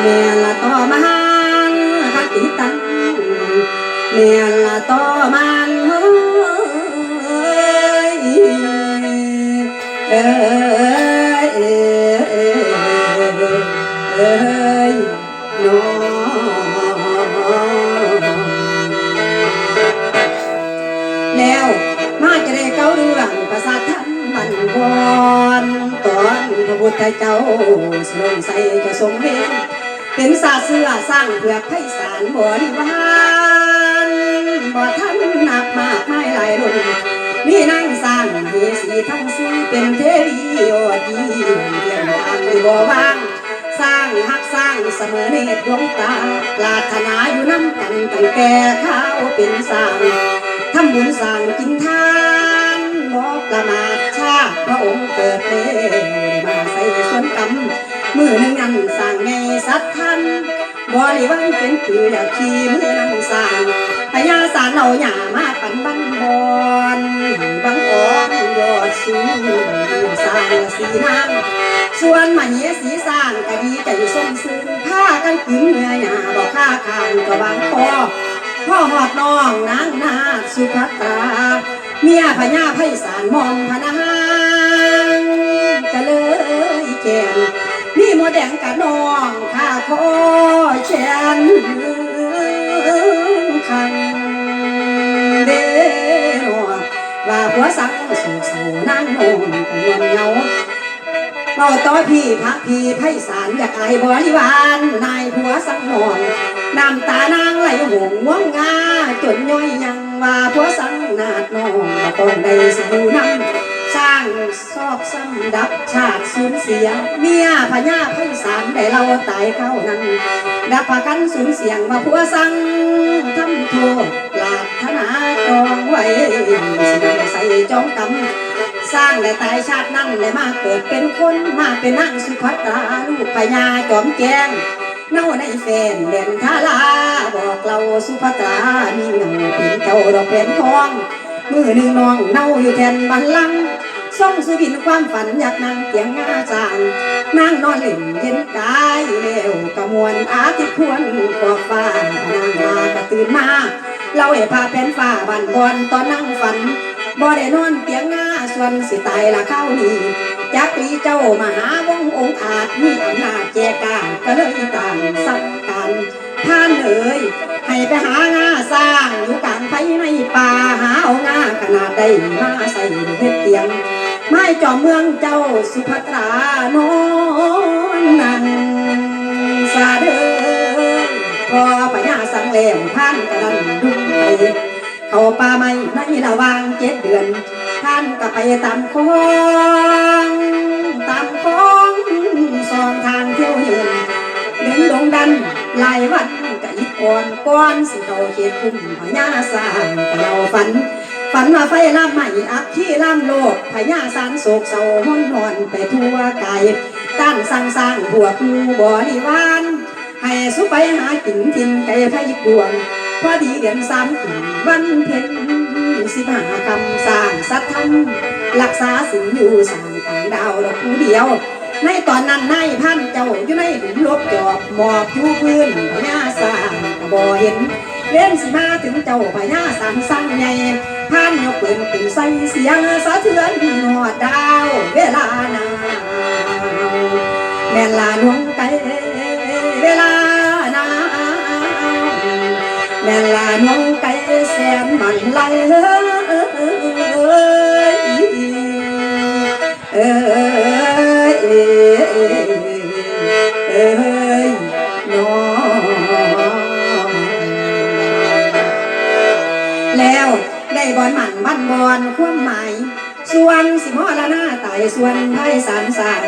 แม่ละต่อมันคักติตั พุทธเจ้าสลงใส่จะทรงเล่นเป็นศาเสือสร้างเพื่อไพศาลบริวารบ่ท่านหนักมากไม่หลายรุ่นมีนั่งสร้างมีสีทั้งสีเป็นเทวียอดเยี่ยมเยี่ยมทางที่บ่ว่าง สร้างหักสร้างเสมอเนตรดวงตาปรารถนาอยู่น้ำกันตั้งแต่ข้าวเป็นสร้างทำบุญสร้างกินทานบ่ประมาทชาพระองค์เกิดเร็ว มือหนึ่งนั้นสร้างไงสัตว์ท่านบริวังเป็นคืออยากขี่มือนั้นสร้างพญาสารเอาหย่ามาปันบันบอนบังอ่อนยอดสูงสร้างสีนางส่วนมาเหียสีสร้างก็ดีใจส้มซึ้งผ้ากันกึ้งเนื้อหยาบอกข้าคางก็บางคอพ่อหอดน้องนางนาสุภัตราเมียพญาไพศาลมองพนางก็เลยแก นมีหมแดงกะน้องข้าคอแชนคังเด้อว่าผัวสังสู่สู่นางนงกังวลเงาเป่าต่อพี่พระพี่ไพศาลอยากอายบริวารนายผัวสังนอนน้ำตานางไหลหงว่างงาจนย่อยยังว่าผัวสังนาดน้องบ่ต้องได้สิอยู่น้ำสร้างซอกซ้ำดับชาติสูญเสีย เมียพญาไพศาลได้เราตายเข้านั้น ดับพากันสูญเสียงมาผัวสั่งทำโทษปรารถนาจองไว้สินำใส่จองกำสร้างและตายชาตินั้นได้มาเกิดเป็นคนมาเป็นนางสุภัตราลูกพญาจอมแกงเน่าในแฟนเด่นทาลาบอกเราสุภัตรามีเงาเป็นเจ้าดอกแผ่นทองมือหนึ่งน้องเน่าอยู่แทนบันลังก์ ส่องสุบินความฝันอยากนั่งเตียงงาจางนั่งนอนเล่นเย็นกายเร็วกระมวลอาทิตย์ควรกว่าฟ้านางมากระตื่นมาเราเอพาเป็นฟ้าบันบอนตอนนั่งฝันบ่ได้นอนเตียงงาส่วนสิตายละเข้านี่จักรีเจ้ามหาวงองค์อาจมีอำนาจแจกาก็เลยต่างสักกันท่านเอ๋ยให้ไปหางาสร้างอยู่กลางไผในป่าหาเอางาขนาดใดมาใส่เฮ็ดเตียง ไม้จอมเมืองเจ้าสุภัตรานอนนังสาเด้อพอปัญญาสังแหลมท่านกระดันดุงไปเข้าป่าไม้ในระวางเจ็ดเดือน ท่านก็ไปตามคองตามคองสองทางเที่ยวเยืนเดินดงดันหลายวันกะอีกก่อนก้อนสิเขาเขตคุ้มพญาสร้างกะเราฝัน ฝันว่าไฟล่ามใหม่อักที่ล่ามโลกพญาสารโศกเศร้าห้อนนอนไปทั่วกายต้านสร้างสร้างหัวกูบริวารให้สุไปหากินทินไก่ไผ่กวงพอดีเดือนสามขึ้นวันเพ็ญสิบห้าคำสร้างสัตธรรมรักษาสิ่งอยู่สร้างทางดาวดอกูเดียว ในตอนนั้นนายพันเจ้าอยู่ในหลุมลบจอบหมอบอยู่พื้นพญาสร้างบ่เห็น เล่นสิมาถึงเจ้าพญาสร้างสั่งใหญ่ท่านยกปืนขึ้นใส่เสียงสะเทือนหอดดาว เวลาหนาวแม่ลาหลวงไกเวลาหนาวแม่ลาหลวงไกแสนมันไหล อนความหมาย ส่วนสิมอละหน้าตายส่วนไทยสารสาง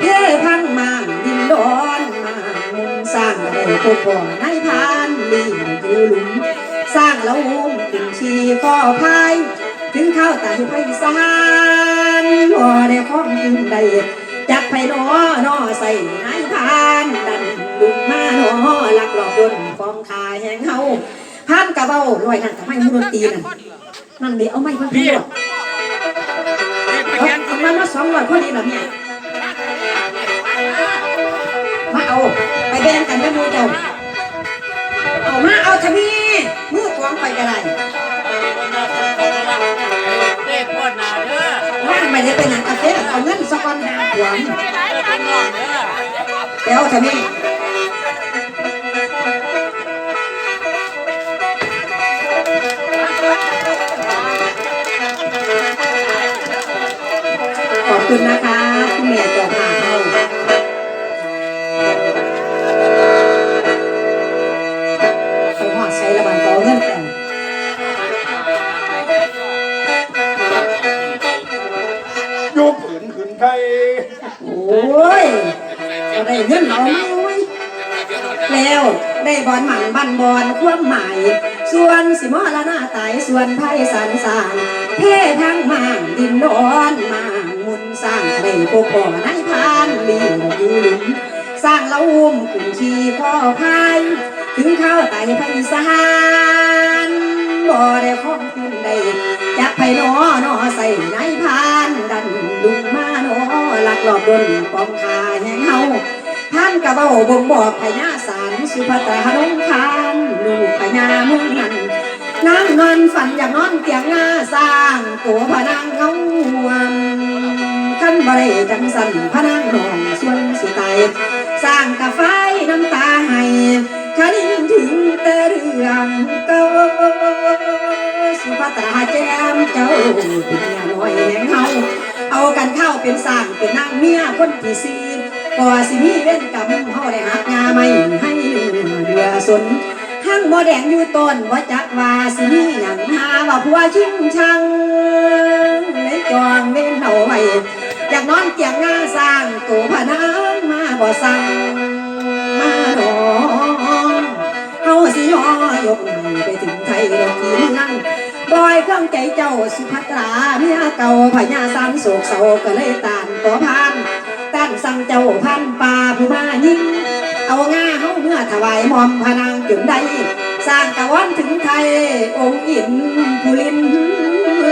เพื่อพังมางดินดอนมามุงสร้างได้พบบ่อนในพานลีอยู่หลุม สร้างแล้วหุ้มขึ้นชีข้อพายถึงเข้าตายไพศาลบ่ได้ข้องยืนได้จักไผนอนอใส่นายพานดันดุมมาหนอลักหลอกดนฟองคาแหงเฮาพานกระเบ้าลอยนั่นทำไมมือดนตีนั่น นั่นเดี๋ยวเอาไม้พันพี่ด้วยเอาเอามามาสองร้อยพอดีเหรอเนี่ยมาเอา ไปแบ่งกันกับหมู่เจ้าเอามาเอาทมีมือควงไปก็ได้เด็กคนหนาเด้อว่างไปได้เป็นหนังกาแฟเอาเงินสักวันหาหวงเป็นน้องเด้อเดี๋ยวทมี คุณนะคะคุณแม่เจ้าภาพเราไปหอดใช้ระบายต่อเงินแต่โยกผืนขืนไทยโอ้ยก็ได้เงินเอามาไว้แล้วได้บอลหมันบันบอลความหมาย ส่วนสิมอละหน้าตายส่วนไพ่สันสางเพ่ทั้งมางดินดอนมา สร้างได้โกก่อในพานลีอยู่หลุมสร้างละอุ้มขึ้นชีพ่อพายถึงข้าวไต่ไพศาลบ่ได้ข้องคุณได้จักไผนอนอใส่ในพานดันดุงมาโนหลักหลอบดนปองคาแหงเฮาท่านกระเบ้าบ่งบอกพญาสารสุภตราลงคานลูกพญามืองนั้นนางนอนฝันอยากนอนเตียงงาสร้างตัวพนางเงาหวมันบริจังสันพนางนอนส่วนสิตายสร้างกะไฟน้ำตาให้คันถึงแต่เรื่องเก่าสุภตราแจ้มเจ้าเป็นเมียน้อยแห่งเฮาเอากันเข้าเป็นสร้างเป็นนางเมียคนที่สี่ก็สิมีเว้นกรรมเฮาได้หักงาไม่ให้เดือสนหั่งบ่แดงอยู่ต้นบ่จักว่าสิมีหยังหาว่าผัวชิงชังเลยจองเว้นเอาไว้ นอนเตียงงาสร้างตัวพนังมาบ่สั่งมาดอเฮาสิย่อยกไปถึงไทยดอกที่นั่งบอยเครื่องใจเจ้าสุภัตราเมียเก่าพญาสามโศกเศร้าก็เลยตานตัวพานตั้งสั่งเจ้าพันป่าผู้มายิ่งเอาง่าเฮาเมื่อถวายมอมพนางจนได้สร้างกะวันถึงไทยองค์อินผู้ลิน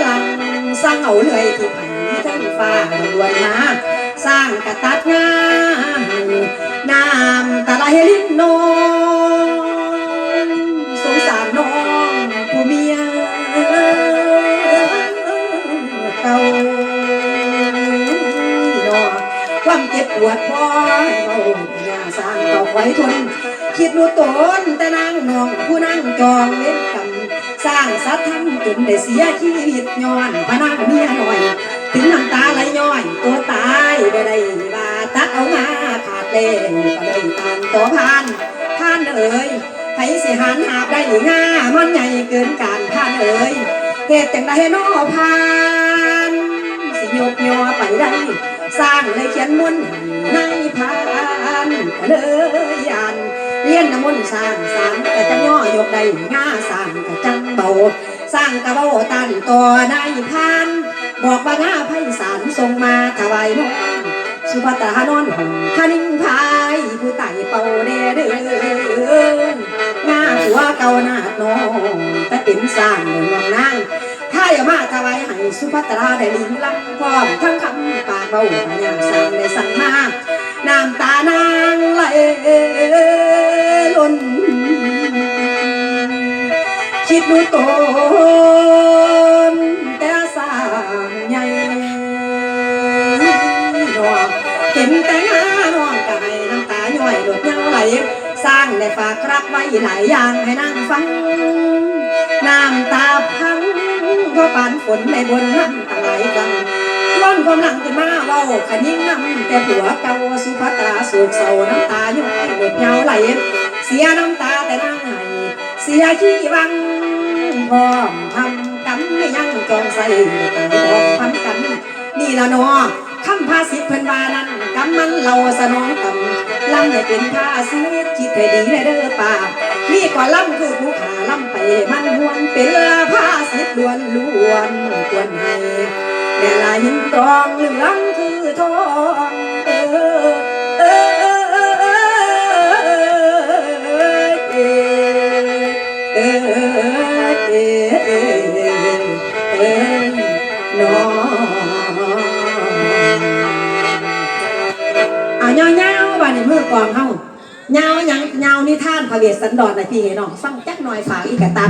ลังสร้างเอาเลยที่ไผ ฟ้าดวนมาสร้างกระตัดงาน้ำตะไลลิ้นนองสงสารน้องผู้เมียเก่าความเจ็บปวดพอเราอย่าสร้างต่อไว้ทน คิดรู้ตนแต่นางนองผู้นั่งจองเล่นกรรมสร้างสัตว์ทำจนได้เสียชีวิตย้อนพนังเมียหน่อย ถึงน้ำตาไหลย้อยตัวตายได้ได้บาตัดเอางาขาดเล่ก็เลยตามตัวพานท่านเอ๋ยไผสิหันหาบได้งามันใหญ่เกินการท่านเอ๋ยเหตุจังได้นอพานสิยกยอไปได้ สร้างเลยเขียนมนในพานก็เลยอ่านเรียนน้ำมนต์สร้างสารก็จะย่อยกได้ง่าสร้างก็จังเบาสร้างกระเบาตันต่อในพาน บอกว่าง่าไพศาลทรงมาถวายน้องสุภาตรานอนห่มคนิ่งพายผู้ไต่เป่าเด้อเด้องาหัวเก่าหน้าน้องแต่เป็นสร้างเมืองนางถ้าอย่ามาถวายให้สุภัตราได้ลิงลำพร้อมทั้งคำปากเบาพยางสั่งได้สั่งมาน้ำตานางไหลล้นคิดดูตน ห็นแต่งาน้องกายน้ำตาย่อยหลดเย้าไหล สร้างได้ฝากรับไว้หลายอย่างให้นั่งฟัง น้ำตาพังก็ปานฝนในบนน้ำตาไหลกังร้อนความหลังขึ้นมาเว้าขนิ่งน้ำแต่ผัวเก่าสุภัตราสูกเศร้าน้ำตาย้อยหมดยาวไหล เสียน้ำตาแต่นางไห้เสียชีวังพร้อมทำกันไม่ยังจองใส่ตายบอกพันกัน นี่ละเนอคำภาษิตเพิ่นว่านั้ นกำมันเราสนองกำลำให้เป็นผ้าษิตคิดให้ดีในเด้อป่ามีกว่าล่ำคือผู้ขาล่ำไปมันหวนเป็นลาผ้าสิบล้วนล้วนควรให้แม่ลายหินตรองเหลืองคือทอง กองเฮาเงาวหยังยานิท่านพระเวสสันดรนะพี่เห็นน้องฟังจักหน่อยฝากอีกกะตา